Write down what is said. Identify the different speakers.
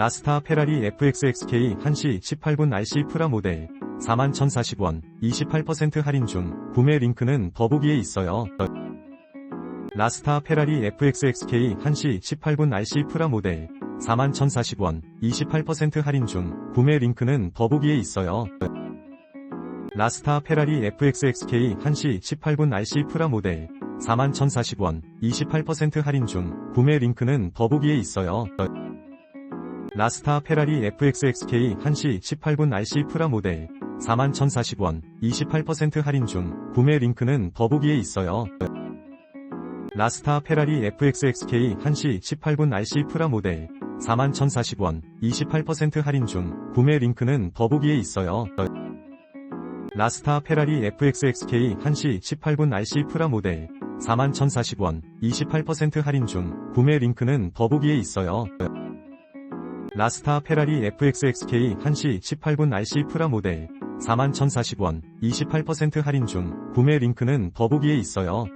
Speaker 1: 라스타 페라리 FXXK 1시 18분 RC 프라 모델 41,040원 28% 할인 중 구매 링크는 더보기에 있어요. 라스타 페라리 FXXK 1시 18분 RC 프라 모델 41,040원 28% 할인 중 구매 링크는 더보기에 있어요. 라스타 페라리 FXXK 1시 18분 RC 프라 모델 41,040원 28% 할인 중 구매 링크는 더보기에 있어요. 라스타 페라리 FXXK 1시 18분 RC 프라 모델 41,040원 28% 할인 중 구매 링크는 더보기에 있어요. 라스타 페라리 FXXK 1시 18분 RC 프라 모델 41,040원 28% 할인 중 구매 링크는 더보기에 있어요. 라스타 페라리 FXXK 1시 18분 RC 프라 모델 41,040원 28% 할인 중 구매 링크는 더보기에 있어요. 라스타 페라리 FXXK 1시 18분 RC 프라 모델 41,040원 28% 할인 중 구매 링크는 더보기에 있어요.